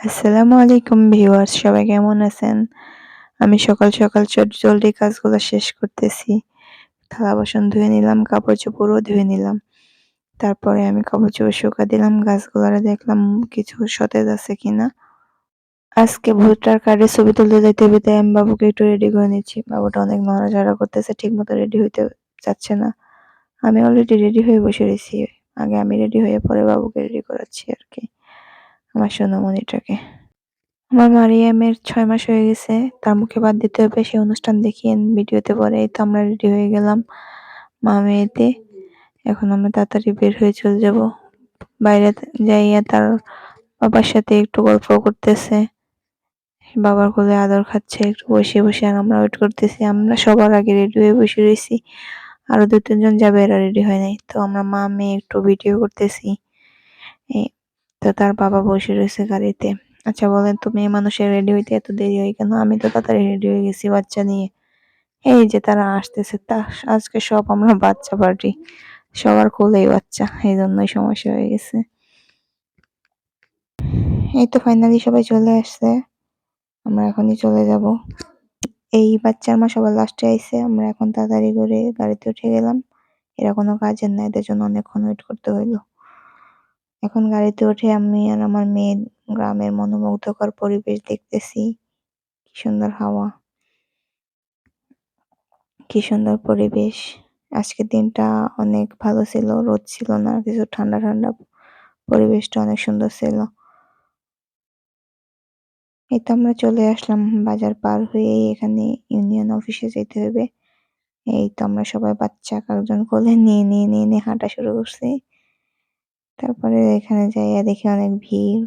আসসালামু আলাইকুম ভিউয়ার্স, সবাই কেমন আছেন? আমি সকাল সকাল চট জলদি কাজগুলো শেষ করতেছি। থালা বাসন ধুয়ে নিলাম, কাপড় চোপড়ও ধুয়ে নিলাম। তারপরে আমি কাপড় চোপড় শুকা দিলাম, গাছগুলারে দেখলাম কিছু সতেজ আছে কিনা। আজকে ভোটার কার্ডের ছবি তুলতে যাইতে তাই আমি বাবুকে একটু রেডি করে নিচ্ছি। বাবুটা অনেক নড়াচড়া করতেছে ঠিক মতো রেডি হইতে চাচ্ছে না। আমি অলরেডি রেডি হয়ে বসে রয়েছি আগে আমি রেডি হয়ে পরে বাবুকে রেডি করাচ্ছি আর কি। আমার সোনামণিটাকে। আমার মারিয়ামের ছয় মাস হয়ে গেছে, তার মুখে বাদ দিতে হবে সেই অনুষ্ঠান দেখিয়ে ভিডিওতে পরে এই তো আমরা রেডি হয়ে গেলাম মা মেয়েতে। এখন আমরা তাড়াতাড়ি বের হয়ে চলে যাব। বাইরে যাইয়া তার বাবার সাথে একটু গল্প করতেছে। বাবার কোলে আদর খাচ্ছে, একটু বসে বসে, আর আমরা ওয়েট করতেছি। আমরা সবার আগে রেডি হয়ে বসে রয়েছি আরও দু তিনজন যাবে, এরা রেডি হয় নাই। তো আমরা মা মেয়ে একটু ভিডিও করতেছি। তো তার বাবা বসে রয়েছে গাড়িতে। আচ্ছা বলেন তো মেয়ে মানুষের রেডি হইতে এত দেরি হয় কেন? আমি তো তাড়াতাড়ি রেডি হয়ে গেছি বাচ্চা নিয়ে। এই যে তারা আসতেছে, তা আজকে সব আমরা বাচ্চা পার্টি সবার কোলেই বাচ্চা, এই জন্যই সমস্যা হয়ে গেছে। এই তো ফাইনালি সবাই চলে আসছে। আমরা এখনই চলে যাব। এই বাচ্চার মা সবার লাস্টে আইছে। আমরা এখন তাড়াতাড়ি করে গাড়িতে উঠে গেলাম। এরা কোনো কাজের না এদের জন্য অনেকক্ষণ ওয়েট করতে হইল। এখন গাড়িতে উঠে আমি আর আমার মেয়ে গ্রামের মনোমুগ্ধকর পরিবেশ দেখতেছি। কি সুন্দর হাওয়া। কি সুন্দর পরিবেশ। আজকের দিনটা অনেক ভালো ছিল, রোদ ছিল না কিছু ঠান্ডা ঠান্ডা পরিবেশটা অনেক সুন্দর ছিল। এই তো আমরা চলে আসলাম বাজার পার হয়ে এখানে ইউনিয়ন অফিসে যেতে হবে। এই তো আমরা সবাই বাচ্চা, কাকজন কোলে নিয়ে নিয়ে নিয়ে নিয়ে হাঁটা শুরু করছি। তারপরে এখানে যাইয়া দেখি অনেক ভিড়।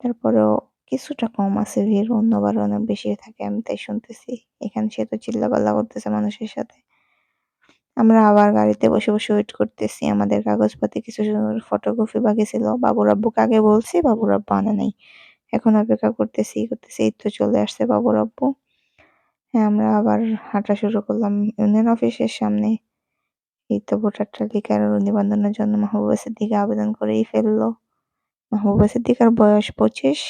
তারপরেও কিছুটা কম আছে ভিড় অন্যবার অনেক বেশি থাকে, আমি তাই শুনতেছি। এখানে সে তো চিল্লাপাল্লা করতেছে মানুষের সাথে। আমরা আবার গাড়িতে বসে বসে ওয়েট করতেছি, আমাদের কাগজপাতি কিছু ফটোকপি বাকি ছিল বাবুর আব্বুকে আগে বলছি? বাবুর আব্বু আনে নাই। এখন অপেক্ষা করতেছি করতেছি, এই তো চলে আসছে বাবুর আব্বু হ্যাঁ আমরা আবার হাঁটা শুরু করলাম। ইউনিয়ন অফিসের সামনে। এই তো ভোটার তালিকার নিবন্ধনের জন্য মাহবুবা সিদ্দিকা আবেদন করেই ফেলল। মাহবুবা সিদ্দিকার বয়স পঁচিশ,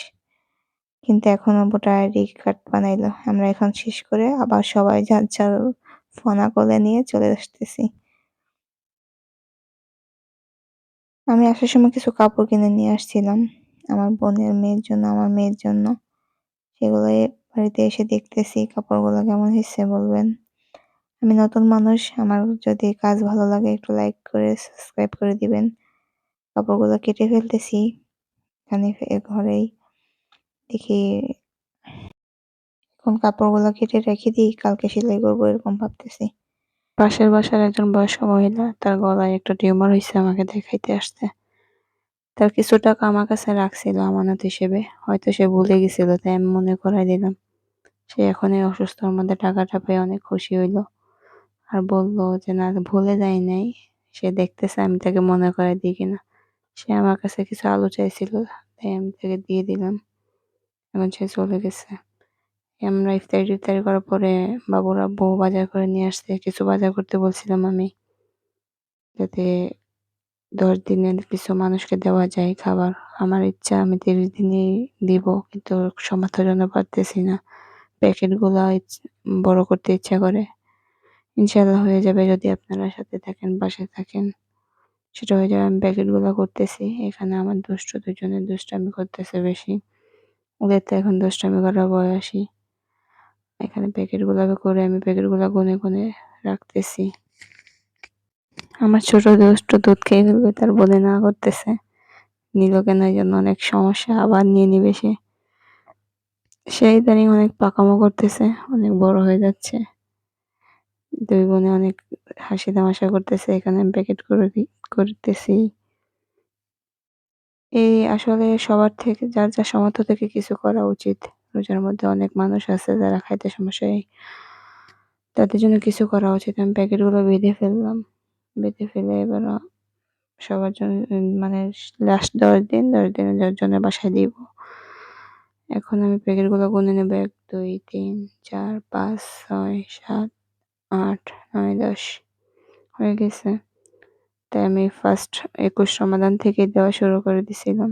কিন্তু এখনও ভোটার আইডি কার্ড বানাইলো। আমরা এখন শেষ করে আবার সবাই যার যার ফোনা কোলে নিয়ে চলে আসতেছি। আমি আসার সময় কিছু কাপড় কিনে নিয়ে আসছিলাম। আমার বোনের মেয়ের জন্য, আমার মেয়ের জন্য। সেগুলো বাড়িতে এসে দেখতেছি, কাপড়গুলো কেমন হয়েছে বলবেন? আমি নতুন মানুষ, আমার যদি কাজ ভালো লাগে, একটু লাইক করে সাবস্ক্রাইব করে দিবেন। কাপড়গুলো কেটে ফেলতেছি, এখানে ঘরেই। দেখি এখন কাপড়গুলো কেটে রেখে দিই, কালকে সেলাই করব এরকম ভাবতেছি। পাশের বাসার একজন বয়স্ক মহিলা, তার গলায় একটা টিউমার হয়েছে আমাকে দেখাইতে আসছে। তার কিছু টাকা আমার কাছে রাখছিল আমানত হিসেবে, হয়তো সে ভুলে গেছিল, তাই আমি মনে করাই দিলাম। সে এখন এই অসুস্থর মধ্যে টাকাটা পেয়ে অনেক খুশি হইল। আর বলল যে, না, ভুলে যাই নাই। সে দেখতেছে আমি তাকে মনে করে দিই কিনা। সে আমার কাছে কিছু আলু চাইছিল, তাই আমি তাকে দিয়ে দিলাম। এখন সে চলে গেছে। আমরা ইফতারি টিফতারি করার পরে বাবুরা বউ বাজার করে নিয়ে আসছে। কিছু বাজার করতে বলছিলাম আমি, যাতে দশ দিনের কিছু মানুষকে দেওয়া যায় খাবার। আমার ইচ্ছা, আমি তিরিশ দিনই দিব, কিন্তু সামর্থ্যের জন্য পারতেছি না। প্যাকেটগুলো বড় করতে ইচ্ছা করে। ইনশাল্লাহ হয়ে যাবে যদি আপনারা সাথে থাকেন পাশে থাকেন। সেটা হয়ে যাবে, আমি প্যাকেটগুলো করতেছি। এখানে আমার দুষ্ট দুজনের দুষ্টামি করতেছে বেশি। ওদের তো এখন দুষ্টামি করার বয়সী এখানে প্যাকেটগুলো করে, আমি প্যাকেটগুলো গুনে গুনে রাখতেছি। আমার ছোট দুষ্ট দুধ খেয়ে ফেলবে, তার বলে না করতেছে। নিল কেন এই জন্য? অনেক সমস্যা, আবার নিয়ে নিবে সে। সেই ইদানিং অনেক পাকামো করতেছে, অনেক বড় হয়ে যাচ্ছে। দুই বোনে অনেক হাসি তামাশা করতেছে, এখানে প্যাকেট করে করতেছি। এই আসলে সবার থেকে, যার যার সামর্থ্য থেকে কিছু করা উচিত। রোজার মধ্যে অনেক মানুষ আছে যারা খাইতে সমস্যায় তাদের জন্য কিছু করা উচিত। আমি প্যাকেটগুলো বেঁধে ফেললাম। বেঁধে ফেলে এবার সবার জন্য মানে লাস্ট দশ দিন, দশ দিনের জন্য বাসায় দিব। এখন আমি প্যাকেটগুলো গুনে নেব। এক, দুই, তিন, চার, পাঁচ, ছয়, সাত আট, নয়, দশ হয়ে গেছে। তাই আমি ফার্স্ট একুশ সমাধান থেকে দেওয়া শুরু করে দিছিলাম।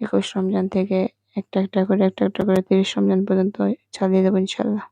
একুশ রমজান থেকে একটা একটা করে, একটা একটা করে তিরিশ রমজান পর্যন্ত চালিয়ে দেবো ইনশাল্লাহ।